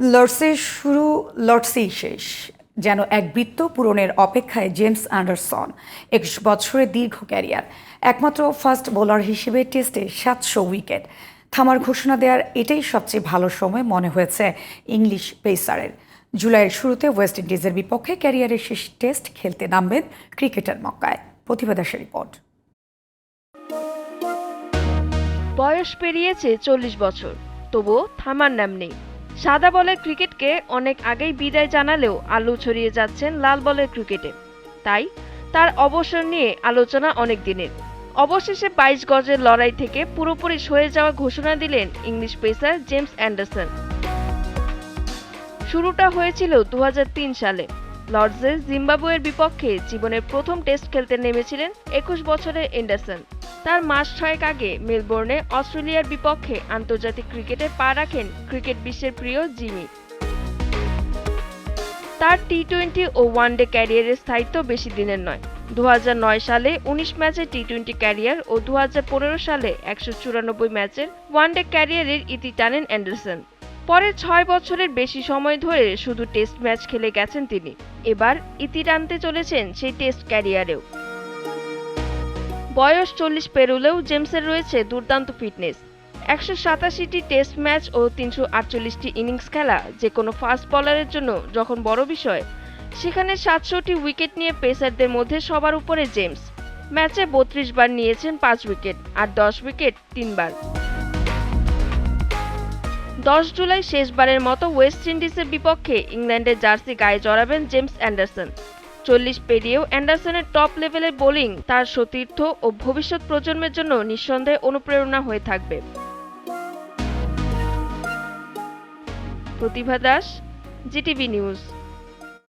লর্ডসের শুরু, লর্ডসেই শেষ, যেন এক বৃত্ত পূরণের অপেক্ষায় জেমস অ্যান্ডারসন একুশ বছরের দীর্ঘ ক্যারিয়ার, একমাত্র ফার্স্ট বোলার হিসেবে টেস্টে সাতশো উইকেট। থামার ঘোষণা দেওয়ার এটাই সবচেয়ে ভালো সময় মনে হয়েছে ইংলিশ পেসারের। জুলাইয়ের শুরুতে ওয়েস্ট ইন্ডিজের বিপক্ষে ক্যারিয়ারের শেষ টেস্ট খেলতে নামবেন ক্রিকেটার মক্কায়। প্রতিবেদাসের রিপোর্ট। বয়স পেরিয়েছে চল্লিশ বছর, তবুও থামার নাম নেই। সাদা বলের ক্রিকেটকে অনেক আগেই বিদায় জানালেও আলু ছড়িয়ে যাচ্ছেন লাল বলের ক্রিকেটে। তাই তার অবসর নিয়ে আলোচনা অনেক দিনের। অবশেষে বাইশ গজের লড়াই থেকে পুরোপুরি সয়ে যাওয়া ঘোষণা দিলেন ইংলিশ পেসার জেমস অ্যান্ডারসন। শুরুটা হয়েছিল দু হাজার তিন সালে। লর্ডসে জিম্বাবুয়ের বিপক্ষে জীবনের প্রথম টেস্ট খেলতে নেমেছিলেন একুশ বছরের এন্ডারসন তার মাস ছয়েক আগে মেলবোর্নে অস্ট্রেলিয়ার বিপক্ষে আন্তর্জাতিক ক্রিকেটে পা রাখেন ক্রিকেট বিশ্বের প্রিয় জিমি। তার টি টোয়েন্টি ও ওয়ানডে ক্যারিয়ারের স্থায়িত্ব বেশি দিনের নয়। দু সালে ১৯ ম্যাচের টি টোয়েন্টি ক্যারিয়ার ও দু হাজার পনেরো সালে একশো চুরানব্বই ম্যাচের ওয়ানডে ক্যারিয়ারের ইতি টানেন অ্যান্ডারসন। পরে ছয় বছরের বেশি সময় ধরে শুধু টেস্ট ম্যাচ খেলে গেছেন তিনি। এবার ইতি টানতে চলেছেন সেই টেস্ট ক্যারিয়ারেও। বয়স চল্লিশ পেরুলেও জেমসের রয়েছে দুর্দান্ত ফিটনেস। একশো সাতাশিটি টেস্ট ম্যাচ ও তিনশো আটচল্লিশটি ইনিংস খেলা, যে কোনো ফাস্ট বলারের জন্য যখন বড় বিষয়। সেখানে সাতশোটি উইকেট নিয়ে পেসারদের মধ্যে সবার উপরে জেমস। ম্যাচে বত্রিশ বার নিয়েছেন পাঁচ উইকেট আর দশ উইকেট তিনবার। দশ জুলাই শেষবারের মতো ওয়েস্ট ইন্ডিজের বিপক্ষে ইংল্যান্ডের জার্সি গায়ে জড়াবেন জেমস অ্যান্ডারসন। চল্লিশ পেরিয়েও অ্যান্ডারসনের টপ লেভেলের বোলিং তার সতীর্থ ও ভবিষ্যৎ প্রজন্মের জন্য নিঃসন্দেহে অনুপ্রেরণা হয়ে থাকবে। প্রতিভা দাস, জিটিভি নিউজ।